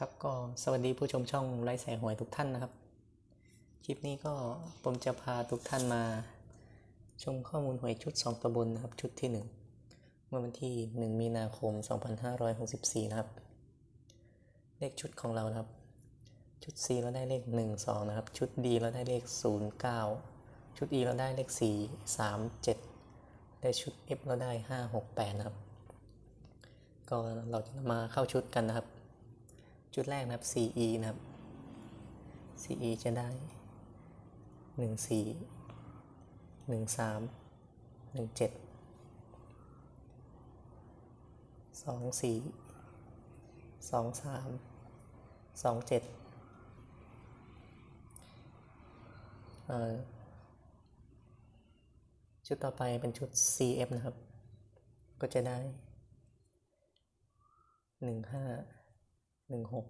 ครับก็สวัสดีผู้ชมช่องไร้แสงหวยทุกท่านนะครับ คลิปนี้ก็ผมจะพาทุกท่านมา ชมข้อมูลหวยชุด 2ตัวบนนะครับชุดที่ 1 เมื่อวันที่ 1 มีนาคม 2564 นะครับ เลขชุดของเรานะครับ ชุด C เราได้เลข 1 2 นะครับ ชุด D เราได้เลข 0 9 ชุด E เราได้เลข 4 3 7ได้ชุด F เราได้ 5 6 8 นะครับ ก็เราจะมาเข้าชุดกันนะครับ ชุดแรกนะครับ CE นะครับ CE จะได้ 1 4 1 3 1 7 2 4 2 3 2 7เอ่อชุดต่อไปเป็นชุด CF นะครับ ก็จะได้หนึ่ง หนึ่งหก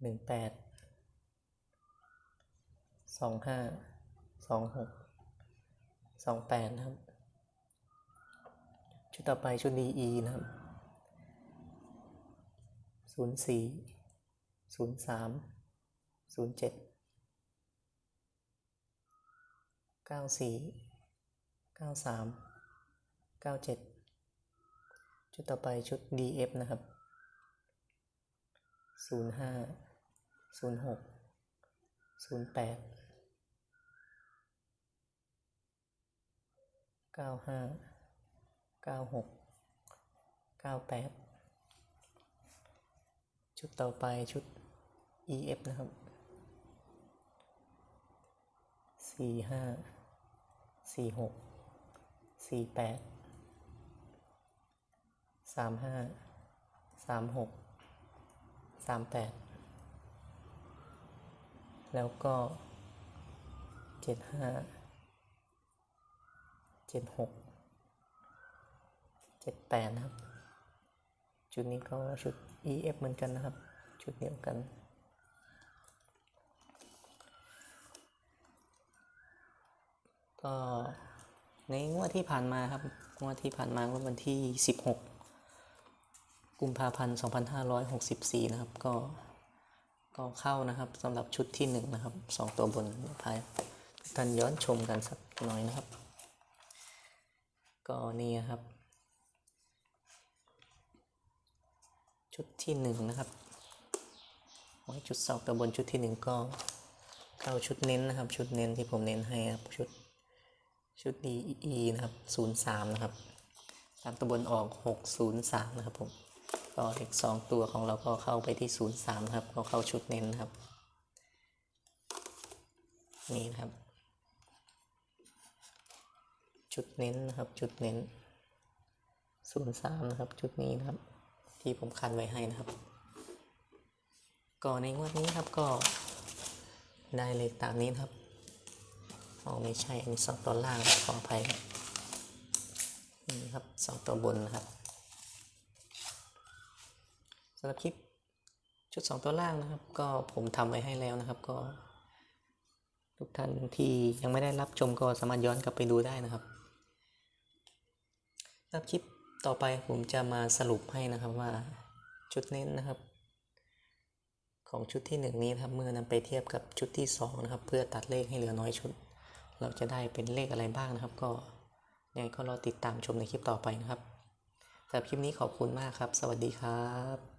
หนึ่งแปดสองห้าสองหกสองแปดนะครับ ชุดต่อไปชุด DE นะครับศูนย์สี่ศูนย์สามศูนย์เจ็ดเก้าสี่เก้าสามเก้าเจ็ดชุดต่อไปชุด DF นะครับ ศูนย์ห้าศูนย์หกศูนย์แปดเก้าห้าเก้าหกเก้าแปดชุดต่อไปชุด EF นะครับสี่ห้าสี่หกสี่แปดสามห้าสามหก สามแปดแล้วก็เจ็ดห้าเจ็ดหกเจ็ดแปดนะครับชุดนี้ก็ชุด EF เหมือนกันนะครับ ชุดเดียวกันก็ในงวดที่ผ่านมาครับ งวดที่ผ่านมางวดวันที่ 16 กุมภาพันธ์2564 นะครับ ก็ก็เข้านะครับสำหรับชุดที่1นะครับ2 ตัวบนพายท่านย้อนชมกันสักหน่อยนะครับ ก็นี่นครับ ชุดที่1นะครับไว้ชุดสองตัวบนชุดที่ 1 ก็เข้าชุดเน้นนะครับ ชุดเน้นที่ผมเน้นให้ครับชุดชุด DE นะครับ03 นะครับตามตัวบนออก 603 นะครับผม ก็เลขสองตัวของเราก็เข้าไปที่ 03นะครับ ก็เข้าชุดเน้นครับ นี่นะครับชุดเน้นนะครับชุดเน้น 03 นะครับชุดนี้นะครับ ที่ผมคันไว้ให้นะครับ ก็ในงวดนี้ครับก็ได้เลขตามนี้นครับอ๋อไม่ใช่ อันนี้สองตัวล่างขออภัยครับนี่ครับสองตัวบนนะครับำหรับคลิปชุดสองตัวล่างนะครับ ก็ผมทำไว้ให้แล้วนะครับ ก็ ทุกท่านที่ยังไม่ได้รับชมก็สามารถย้อนกลับไปดูได้นะครับสำหรับคลิปต่อไปผมจะมาสรุปให้นะครับว่าชุดเน้นนะครับ ของชุดที่หนึ่งนี้ครับเมื่อนำไปเทียบกับชุดที่สองนะครับ เพื่อตัดเลขให้เหลือน้อยชุด เราจะได้เป็นเลขอะไรบ้างนะครับ ก็ยังไงก็รอติดตามชมในคลิปต่อไปนะครับสำหรับคลิปนี้ขอบคุณมากครับ สวัสดีครับ